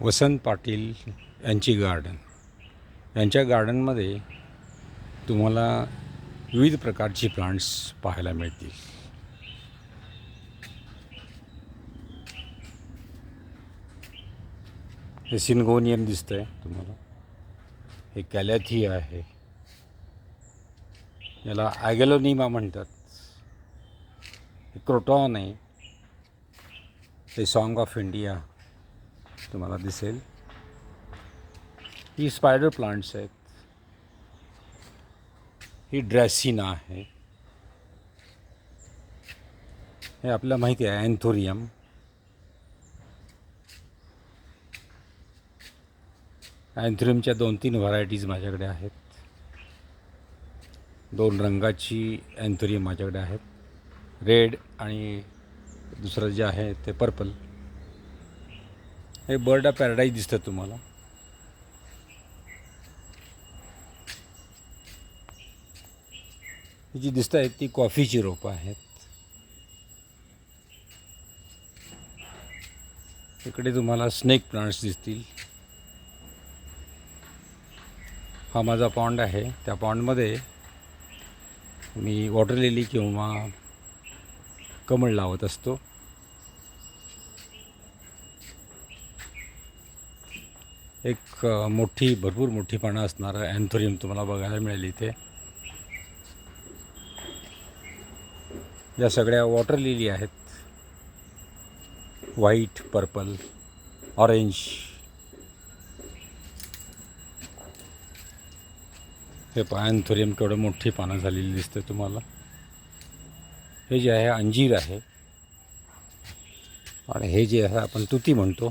वसंत पाटील यांची गार्डन यांच्या गार्डनमध्ये तुम्हाला विविध प्रकारची प्लांट्स पाहायला मिळतील. हे सिनगोनियम दिसतंय तुम्हाला. हे कॅलॅथी आहे. याला ॲगॅलोनिमा म्हणतात. हे क्रोटॉन आहे. हे सॉन्ग ऑफ इंडिया तुम्हाला दिसेल। ही स्पायडर प्लांट्स आहेत ही। ड्रॅसिना आहे हे। आपल्याला माहिती आहे अँथोरियम अँथोरियमच्या दोन तीन व्हरायटीज माझ्याकडे आहेत। दोन रंगाची अँथोरियम माझ्याकडे आहेत। रेड आणि दुसरं जे आहे ते पर्पल हे बर्ड ऑफ पॅराडाईज दिसतं तुम्हाला. जी दिसत आहेत ती कॉफीची रोपं आहेत. इकडे तुम्हाला स्नेक प्लांट्स दिसतील. हा माझा पॉन्ड आहे. त्या पॉन्डमध्ये मी वॉटर लिली किंवा कमळ लावत असतो. एक मोठी भरपूर मोठी पानं असणारं. अँथोरियम तुम्हाला बघायला मिळेल इथे. या सगळ्या वॉटर लिली आहेत. White purple orange. हे पहा अँथोरियम केवढं मोठी पानं झालेली दिसते तुम्हाला. हे जे आहे अंजीर आहे. आणि हे जे आहे आपण तुती म्हणतो.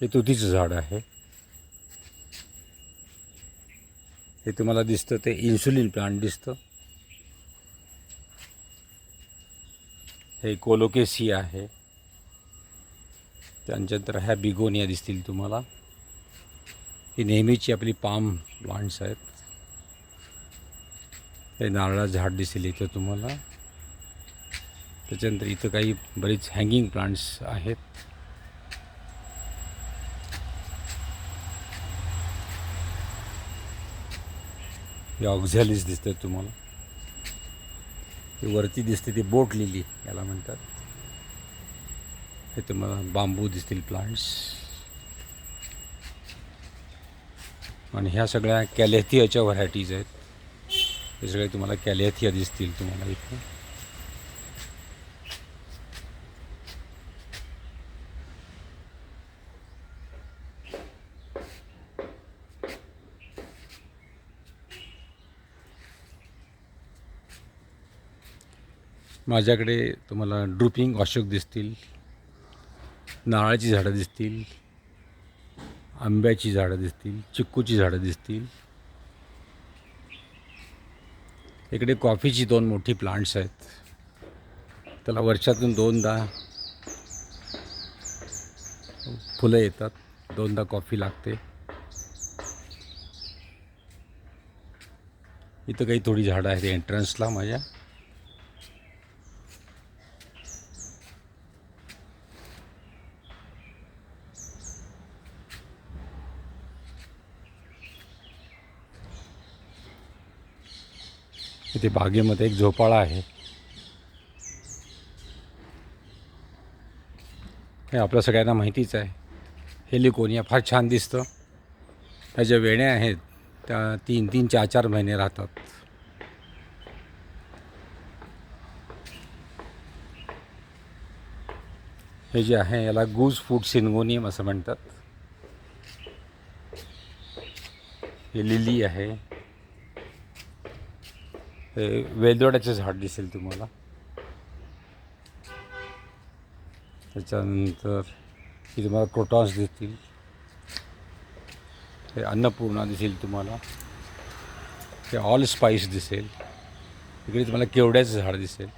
हे तुतीचं झाड आहे. हे तुम्हाला दिसतं ते इन्सुलिन प्लांट दिसतं. हे कोलोकेसी आहे. त्यांच्यानंतर ह्या बिगोनिया दिसतील तुम्हाला. ही नेहमीची आपली पाम प्लांट्स आहेत. हे नारळाचं झाड दिसेल इथं तुम्हाला. त्याच्यानंतर इथं काही बरीच हँगिंग प्लांट्स आहेत. हे ऑक्झॅलिस दिसतात तुम्हाला. ते वरती दिसते ती बोट लिली याला म्हणतात. हे तुम्हाला बांबू दिसतील प्लांट्स आणि ह्या सगळ्या कॅलेथियाच्या व्हरायटीज आहेत. हे सगळे तुम्हाला कॅलेथिया दिसतील तुम्हाला इथे. माझ्याकडे तुम्हाला ड्रुपिंग अशोक दिसतील नारळाची झाडं दिसतील आंब्याची झाडं दिसतील चिक्कूची झाडं दिसतील. इकडे कॉफीची दोन मोठी प्लांट्स आहेत. त्याला वर्षातून दोनदा फुलं येतात दोनदा कॉफी लागते. इथं काही थोडी झाडं आहेत एंट्रन्सला माझ्या. इथे बागेमध्ये एक झोपाळा आहे. हे आपल्या सगळ्यांना माहितीच आहे. हेलिकोनिया फार छान दिसतं. त्या ज्या वेण्या आहेत त्या तीन तीन चार चार महिने राहतात. हे जे आहे याला गुज फूड सिनगोनियम असं म्हणतात. हे लिली आहे. वेलदोड्याचं झाड दिसेल तुम्हाला. त्याच्यानंतर हे तुम्हाला क्रोटॉन्स दिसतील हे अन्नपूर्णा दिसेल तुम्हाला. हे ऑल स्पाईस दिसेल. इकडे तुम्हाला केवड्याचं झाड दिसेल.